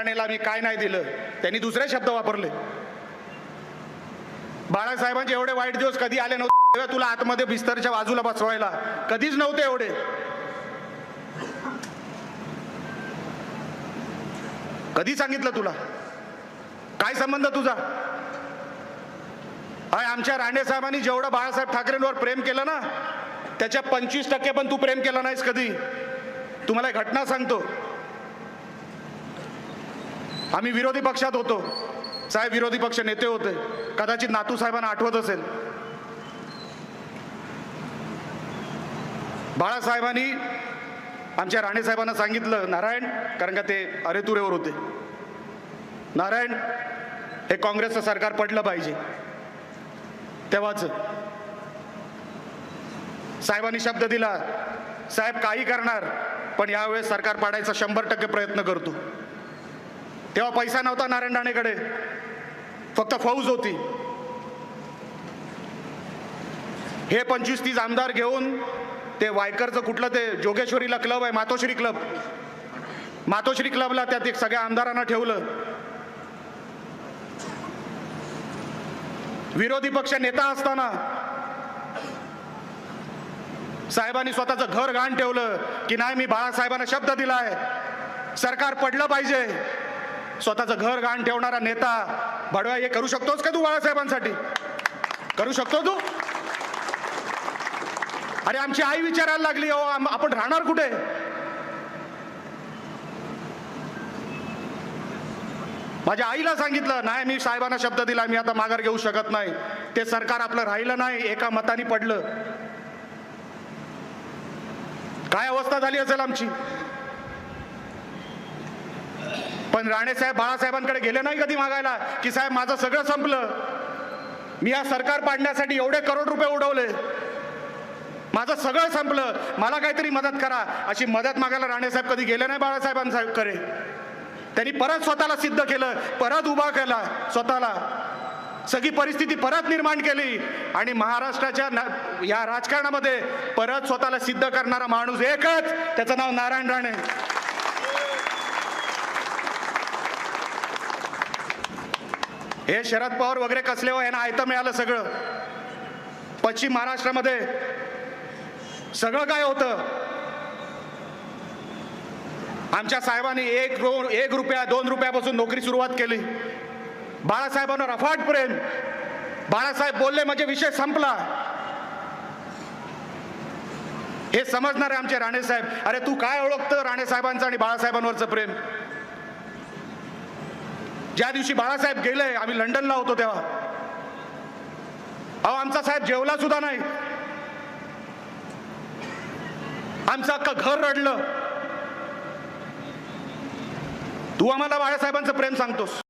राणेला मी काय नाही दिलं त्यांनी दुसरे शब्द वापरले. बाळासाहेबांचे एवढे वाईट दिवस कधी आले नव्हते तुला आतमध्ये बिस्तरच्या बाजूला बसवायला. कधीच नव्हते एवढे. कधी सांगितलं तुला? काय संबंध तुझा? अय आमच्या राणे साहेबांनी जेवढं बाळासाहेब ठाकरेंवर प्रेम केलं ना त्याच्या पंचवीस टक्के पण तू प्रेम केलं नाहीस कधी. तुम्हाला घटना सांगतो. आम्ही विरोधी पक्षात होतो. साहेब विरोधी पक्ष नेते होते. कदाचित नातू साहेबांना आठवत असेल. बाळासाहेबांनी आमच्या राणे साहेबांना सांगितलं नारायण कारण का ते अरेतुरेवर होते. नारायण हे काँग्रेसचं सरकार पडलं पाहिजे. तेव्हाच साहेबांनी शब्द दिला साहेब काही करणार पण यावेळेस सरकार पाडायचा शंभर टक्के प्रयत्न करतो. तेव्हा पैसा नव्हता नारायण राणेकडे. फक्त फौज होती. हे पंचवीस तीस आमदार घेऊन ते वायकरचं कुठलं ते जोगेश्वरीला क्लब आहे मातोश्री क्लब मातोश्री क्लबला त्यात एक सगळ्या आमदारांना ठेवलं. विरोधी पक्ष नेता असताना साहेबांनी स्वतःचं घर घाण ठेवलं की नाही मी बाळासाहेबांना शब्द दिलाय. सरकार पडलं पाहिजे. स्वतःचं घर घाण ठेवणारा नेता भडवा हे करू शकतोस का तू बाळासाहेबांसाठी? करू शकतो तू? अरे आमची आई विचारायला लागली अहो आपण राहणार कुठे? माझ्या आईला सांगितलं नाही मी साहेबांना शब्द दिला मी आता माघार घेऊ शकत नाही. ते सरकार आपलं राहिलं नाही एका मताने पडलं. काय अवस्था झाली असेल आमची? पण राणेसाहेब बाळासाहेबांकडे गेले नाही कधी मागायला? की साहेब माझं सगळं संपलं. मी हा सरकार पाडण्यासाठी एवढे करोड रुपये उडवले. माझं सगळं संपलं. मला काहीतरी मदत करा. अशी मदत मागायला राणेसाहेब कधी गेले नाही बाळासाहेबांकडे त्यांनी परत स्वतःला सिद्ध केलं परत उभा केला स्वतःला. सगळी परिस्थिती परत निर्माण केली. आणि महाराष्ट्राच्या या राजकारणामध्ये परत स्वतःला सिद्ध करणारा माणूस एकच. त्याचं नाव नारायण राणे. हे शरद पवार वगैरे कसले हो यांना आयतं मिळालं सगळं. पश्चिम महाराष्ट्रामध्ये सगळं काय होतं? आमच्या साहेबांनी एक दोन एक रुपया दोन रुपयापासून नोकरी सुरुवात केली. बाळासाहेबांना रफाट प्रेम. बाळासाहेब बोलले म्हणजे विषय संपला. हे समजणारे आमचे राणे साहेब अरे तू काय ओळखतं राणे साहेबांचं आणि बाळासाहेबांवरचं प्रेम? ज्या दिवशी बाळासाहेब गेले आम्ही लंडनला होतो तेव्हा. अहो आमचा साहेब जेवला सुद्धा नाही. आमचं अख्खं घर रडलं. तू आम्हाला बाळासाहेबांचं प्रेम सांगतोस.